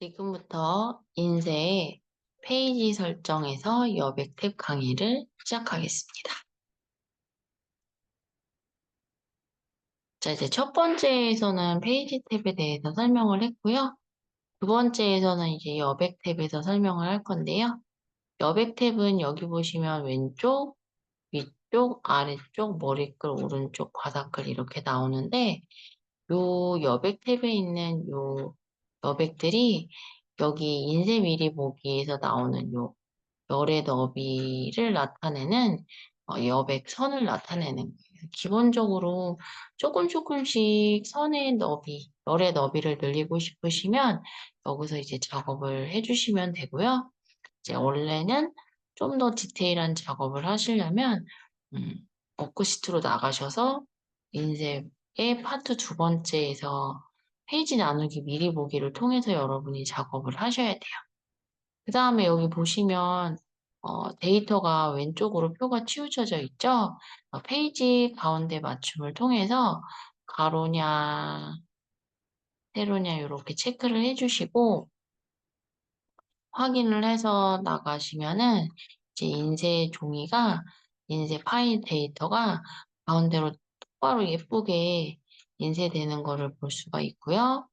지금부터 인쇄 페이지 설정에서 여백 탭 강의를 시작하겠습니다. 자, 이제 첫 번째에서는 페이지 탭에 대해서 설명을 했고요. 두 번째에서는 이제 여백 탭에서 설명을 할 건데요. 여백 탭은 여기 보시면 왼쪽, 위쪽, 아래쪽, 머리글, 오른쪽, 바닥글 이렇게 나오는데 요 여백 탭에 있는 요 여백들이 여기 인쇄 미리 보기에서 나오는 요 열의 너비를 나타내는 어, 여백 선을 나타내는 거예요. 기본적으로 조금 조금씩 선의 너비, 열의 너비를 늘리고 싶으시면 여기서 이제 작업을 해주시면 되고요. 이제 원래는 좀 더 디테일한 작업을 하시려면 음, 워크시트로 나가셔서 인쇄의 파트 두 번째에서 페이지 나누기 미리 보기를 통해서 여러분이 작업을 하셔야 돼요. 그 다음에 여기 보시면 어, 데이터가 왼쪽으로 표가 치우쳐져 있죠? 어, 페이지 가운데 맞춤을 통해서 가로냐, 세로냐 이렇게 체크를 해주시고 확인을 해서 나가시면은 이제 인쇄 종이가 인쇄 파일 데이터가 가운데로 똑바로 예쁘게 인쇄되는 거를 볼 수가 있고요.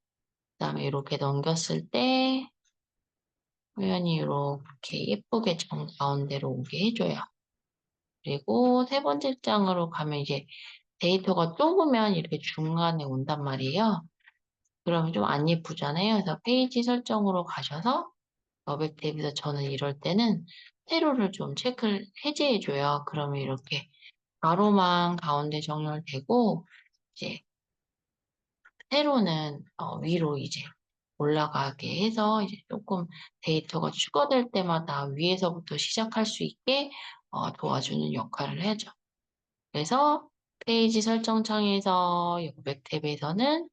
그 다음에 이렇게 넘겼을 때 화면이 이렇게 예쁘게 정 가운데로 오게 해줘요. 그리고 세 번째 장으로 가면 이제 데이터가 좁으면 이렇게 중간에 온단 말이에요. 그러면 좀 안 예쁘잖아요. 그래서 페이지 설정으로 가셔서 여백 탭에서 저는 이럴 때는 세로를 좀 체크를 해제해줘요. 그러면 이렇게 가로만 가운데 정렬되고 이제 세로는 어, 위로 이제 올라가게 해서 이제 조금 데이터가 추가될 때마다 위에서부터 시작할 수 있게 어, 도와주는 역할을 해줘. 그래서 페이지 설정 창에서 여백 탭에서는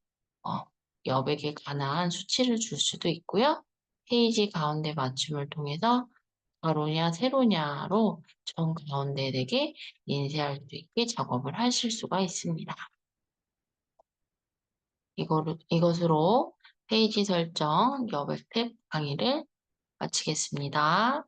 어, 여백에 관한 수치를 줄 수도 있고요. 페이지 가운데 맞춤을 통해서 가로냐 세로냐로 정 가운데 되게 인쇄할 수 있게 작업을 하실 수가 있습니다. 이거로, 이것으로 페이지 설정 여백 탭 강의를 마치겠습니다.